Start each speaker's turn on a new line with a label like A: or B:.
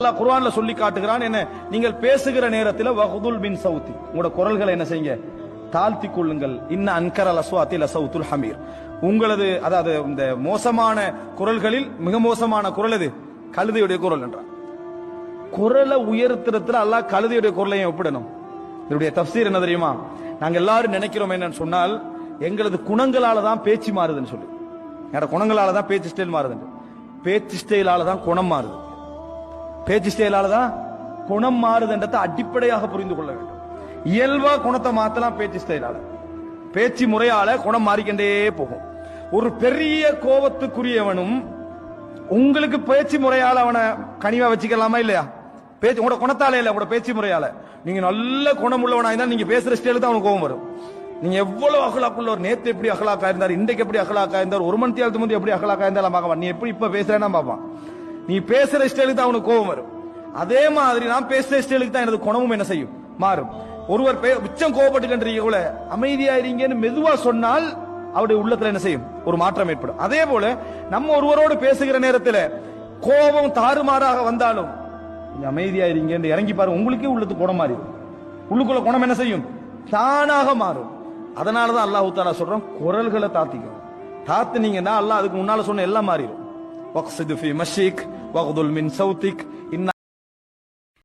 A: அல்லாஹ் குர்ஆன்ல சொல்லி காட்டுகிறான் என்ன? நீங்கள் பேசுகிற நேரத்தில் வகுதுல் பின் சவுத்தி. உங்களோட குரல்களை என்ன செய்யுங்க? தாழ்த்தி கொள்ளுங்கள். இன்ன அன்கரல் அஸ்வாத்தில் சவுத்துல் ஹமீர். உங்களது அதாவது இந்த மோசமான குரல்களில் மிக மோசமான குரல் எது? கழுதையுடைய குரல் என்றார். குரலை உயர்த்துறதுல அல்லாஹ் கழுதையுடைய குரலையும் ஒப்பிடணும்? இதனுடைய தப்சீர் என்ன தெரியுமா? நாங்க எல்லாரும் நினைக்கிறோம் என்னன்னு சொன்னால் எங்களது குணங்களால தான் பேச்சு மாறுதுன்னு சொல்லி. என்னோட குணங்களால தான் பேச்சு ஸ்டைல் மாறுதுன்னு. பேச்சு ஸ்டைலால தான் குணம் மாறுது. பேச்சு ஸ்டைலால தான் குணம் மாறுதுன்றதை அடிப்படையாக புரிந்து கொள்ள வேண்டும். இயல்பா குணத்தை மாத்தலாம் பேச்சு ஸ்டைலால பேச்சு முறையால குணம் மாறிக்கிட்டே போகும். ஒரு பெரிய கோபத்துக்குரியவனும் உங்களுக்கு பேச்சு முறையால அவனை கனிவா வச்சுக்கலாமா இல்லையா? பேச்சு உங்களோட குணத்தால இல்ல உங்களோட பேச்சு முறையால. நீங்க நல்ல குணம் உள்ளவனா இருந்தா நீங்க பேசுற ஸ்டைல தான் அவனுக்கு கோபம் வரும். நீங்க எவ்வளவு அகலாக்குள்ள ஒரு நேத்து எப்படி அகலாக்கா இருந்தார் இன்றைக்கு எப்படி அகலாக்கா இருந்தார் ஒரு மணி நேரத்துக்கு முந்தைய எப்படி அகலாக்கா இருந்தாலும் பார்க்கலாம் நீ எப்படி இப்ப பேசுறேன்னா பார்ப்பான். நீ பேசுற ஸ்டைலுக்கு தான் அவனுக்கு கோபம் வரும். அதே மாதிரி நான் பேசுற ஸ்டைலுக்கு தான் எனது குணமும் என்ன செய்யும்? மாறும். ஒருவர் பே- உச்சம் கோபப்பட்டு அமைதியா இருங்கன்னு மெதுவா சொன்னால் அவருடைய உள்ளத்துல என்ன செய்யும்? ஒரு மாற்றம் ஏற்படும். அதே போல நம்ம ஒருவரோடு பேசுகிற நேரத்தில் கோபம் தாறுமாறாக வந்தாலும் அமைதியா இருங்கன்னு இறங்கி பாருங்க. உங்களுக்கே உள்ளத்து குணம் மாறி உள்ளுக்குள்ள குணம் என்ன செய்யும்? தானாக மாறும். அதனாலதான் அல்லாஹ் தாலா சொல்றோம் குரல்களை தாத்திக்கும் தாத்துனீங்கன்னா அல்லாஹ் அதுக்கு முன்னால சொன்ன எல்லாம் மாறிடும். واغضل من صوتك إن